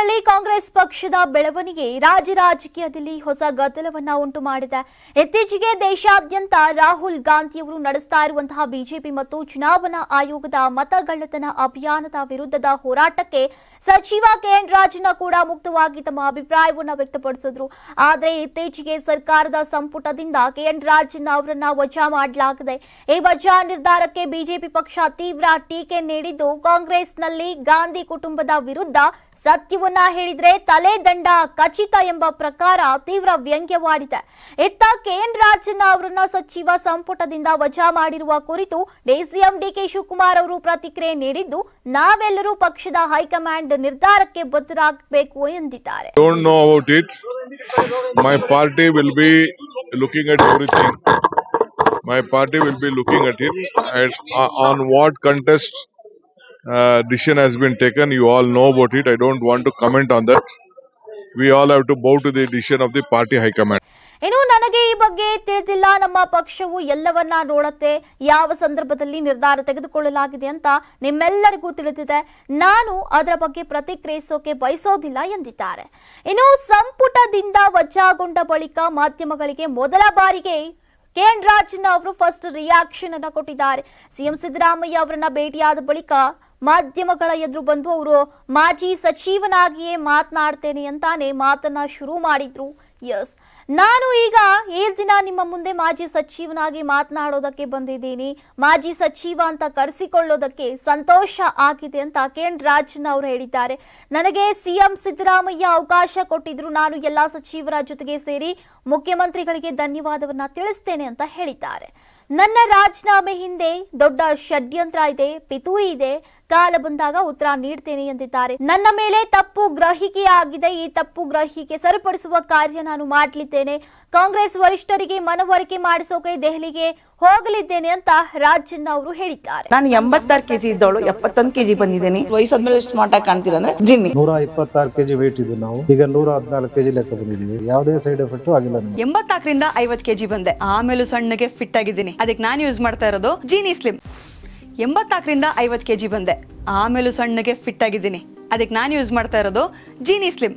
ಒಟ್ಟಿನಲ್ಲಿ ಕಾಂಗ್ರೆಸ್ ಪಕ್ಷದ ಬೆಳವಣಿಗೆ ರಾಜ್ಯ ರಾಜಕೀಯದಲ್ಲಿ ಹೊಸ ಗದ್ದಲವನ್ನ ಉಂಟು ಮಾಡಿದೆ. ಇತ್ತೀಚೆಗೆ ದೇಶಾದ್ಯಂತ ರಾಹುಲ್ ಗಾಂಧಿಯವರು ನಡೆಸ್ತಾ ಇರುವಂತಹ ಬಿಜೆಪಿ ಮತ್ತು ಚುನಾವಣಾ ಆಯೋಗದ ಮತಗಳ್ಳತನ ಅಭಿಯಾನದ ವಿರುದ್ಧದ ಹೋರಾಟಕ್ಕೆ ಸಚಿವ ಕೆಎನ್ ರಾಜನ ಕೂಡ ಮುಕ್ತವಾಗಿ ತಮ್ಮ ಅಭಿಪ್ರಾಯವನ್ನು ವ್ಯಕ್ತಪಡಿಸಿದ್ರು. ಆದರೆ ಇತ್ತೀಚೆಗೆ ಸರ್ಕಾರದ ಸಂಪುಟದಿಂದ ಕೆಎನ್ ರಾಜನ್ ಅವರನ್ನ ವಜಾ ಮಾಡಲಾಗಿದೆ. ಈ ವಜಾ ನಿರ್ಧಾರಕ್ಕೆ ಬಿಜೆಪಿ ಪಕ್ಷ ತೀವ್ರ ಟೀಕೆ ನೀಡಿದ್ದು ಕಾಂಗ್ರೆಸ್ನಲ್ಲಿ ಗಾಂಧಿ ಕುಟುಂಬದ ವಿರುದ್ಧ ಸತ್ಯವನ್ನ ಹೇಳಿದ್ರೆ ತಲೆ ದಂಡ ಖಚಿತ ಎಂಬ ಪ್ರಕಾರ ತೀವ್ರ ವ್ಯಂಗ್ಯವಾಡಿದೆ ಇತ್ತ ಕೇನ್ ರಾಜನ್ ಅವರನ್ನ ಸಚಿವ ಸಂಪುಟದಿಂದ ವಜಾ ಮಾಡಿರುವ ಕುರಿತು ಡಿಸಿಎಂ ಡಿಕೆ ಶಿವಕುಮಾರ್ ಅವರು ಪ್ರತಿಕ್ರಿಯೆ ನೀಡಿದ್ದು ನಾವೆಲ್ಲರೂ ಪಕ್ಷದ ಹೈಕಮಾಂಡ್ ನಿರ್ಧಾರಕ್ಕೆ ಬದ್ಧರಾಗಬೇಕು ಎಂದಿದ್ದಾರೆ. My party will be looking at everything. My party will be at it and uh, on what contest decision has been taken. You all know about it. I don't want to comment on that. We all have to bow to the decision of the party high command. ಇನ್ನು ನನಗೆ ಈ ಬಗ್ಗೆ ತಿಳಿದಿಲ್ಲ ನಮ್ಮ ಪಕ್ಷವು ಎಲ್ಲವನ್ನ ನೋಡತ್ತೆ ಯಾವ ಸಂದರ್ಭದಲ್ಲಿ ನಿರ್ಧಾರ ತೆಗೆದುಕೊಳ್ಳಲಾಗಿದೆ ಅಂತ ನಿಮ್ಮೆಲ್ಲರಿಗೂ ತಿಳಿದಿದೆ ನಾನು ಅದರ ಬಗ್ಗೆ ಪ್ರತಿಕ್ರಿಯಿಸೋಕೆ ಬಯಸೋದಿಲ್ಲ ಎಂದಿದ್ದಾರೆ ಇನ್ನು ಸಂಪುಟದಿಂದ ವಜಾಗೊಂಡ ಬಳಿಕ ಮಾಧ್ಯಮಗಳಿಗೆ ಮೊದಲ ಬಾರಿಗೆ ರಾಜನ್ ಅವರು ಫಸ್ಟ್ ರಿಯಾಕ್ಷನ್ ಅನ್ನ ಕೊಟ್ಟಿದ್ದಾರೆ ಸಿಎಂ ಸಿದ್ದರಾಮಯ್ಯ ಅವರನ್ನ ಭೇಟಿಯಾದ ಬಳಿಕ ಮಾಧ್ಯಮಗಳ ಎದುರು ಬಂದು ಅವರು ಮಾಜಿ ಸಚಿವನಾಗಿಯೇ ಮಾತನಾಡ್ತೇನೆ ಅಂತಾನೆ ಮಾತನ್ನ ಶುರು ಮಾಡಿದ್ರು. ಎಸ್. ನಾನು ಈಗ ಈ ದಿನ ನಿಮ್ಮ ಮುಂದೆ ಮಾಜಿ ಸಚಿವನಾಗಿ ಮಾತನಾಡೋದಕ್ಕೆ ಬಂದಿದ್ದೀನಿ. ಮಾಜಿ ಸಚಿವ ಅಂತ ಕರೆಸಿಕೊಳ್ಳೋದಕ್ಕೆ ಸಂತೋಷ ಆಗಿದೆ ಅಂತ ಕೇಂದ್ರ ರಾಜನ್ ಅವರು ಹೇಳಿದ್ದಾರೆ. ನನಗೆ ಸಿಎಂ ಸಿದ್ದರಾಮಯ್ಯ ಅವಕಾಶ ಕೊಟ್ಟಿದ್ರು. ನಾನು ಎಲ್ಲಾ ಸಚಿವರ ಜೊತೆಗೆ ಸೇರಿ ಮುಖ್ಯಮಂತ್ರಿಗಳಿಗೆ ಧನ್ಯವಾದವನ್ನ ತಿಳಿಸ್ತೇನೆ ಅಂತ ಹೇಳಿದ್ದಾರೆ. ನನ್ನ ರಾಜೀನಾಮೆ ಹಿಂದೆ ದೊಡ್ಡ ಷಡ್ಯಂತ್ರ ಇದೆ, ಪಿತೂರಿ ಇದೆ. ಕಾಲ ಬಂದಾಗ ಉತ್ತರ ನೀಡ್ತೇನೆ ಎಂದಿದ್ದಾರೆ. ನನ್ನ ಮೇಲೆ ತಪ್ಪು ಗ್ರಹಿಕೆ ಆಗಿದೆ ಈ ತಪ್ಪು ಗ್ರಹಿಕೆ ಸರಿಪಡಿಸುವ ಕಾರ್ಯ ನಾನು ಮಾಡಲಿದ್ದೇನೆ. ಕಾಂಗ್ರೆಸ್ ವರಿಷ್ಠರಿಗೆ ಮನವರಿಕೆ ಮಾಡಿಸೋಕೆ ದೆಹಲಿಗೆ ಹೋಗಲಿದ್ದೇನೆ ಅಂತ ರಾಜನ್ ಅವರು ಹೇಳಿದ್ದಾರೆ. ನಾನು ಎಂಬತ್ತಾರು ಕೆಜಿ ಇದ್ದವಳು ಎಪ್ಪತ್ತೊಂದು ಕೆಜಿ ಬಂದಿದ್ದೀನಿ. ವಯಸ್ಸಾದ್ಮೇಲೆ ಎಷ್ಟು ಸ್ಮಾರ್ಟ್ ಆಗಿ ಕಾಣ್ತೀರ ಅಂದ್ರೆ ಜಿನ್ನಿ. ನೂರ ಇಪ್ಪತ್ತಾರು ಕೆಜಿ ವೇಟ್ ಇದ್ದು ನಾವು. ಈಗ ನೂರ ಹದಿನಾಲ್ಕು ಕೆಜಿ ಲೆಕ್ಕ ಬಂದಿದ್ದೀವಿ. ಯಾವುದೇ ಸೈಡ್ ಎಫೆಕ್ಟ್ ಆಗಿಲ್ಲ ಎಂಬತ್ತಾಕರಿಂದ ಎಂಬತ್ನಾಲ್ಕರಿಂದ ಐವತ್ ಕೆಜಿ ಬಂದೆ. ಆಮೇಲೂ ಸಣ್ಣಗೆ ಫಿಟ್ ಆಗಿದ್ದೀನಿ. ಅದಕ್ಕೆ ನಾನು ಯೂಸ್ ಮಾಡ್ತಾ ಇರೋದು ಜೀನಿ ಸ್ಲಿಮ್ ಎಂಬತ್ತಾಕರಿಂದ ಐವತ್ ಕೆಜಿ ಬಂದೆ. ಆಮೇಲೂ ಸಣ್ಣಗೆ ಫಿಟ್ ಆಗಿದ್ದೀನಿ. ಅದಕ್ಕೆ ನಾನು ಯೂಸ್ ಮಾಡ್ತಾ ಇರೋದು ಜೀನಿ ಸ್ಲಿಮ್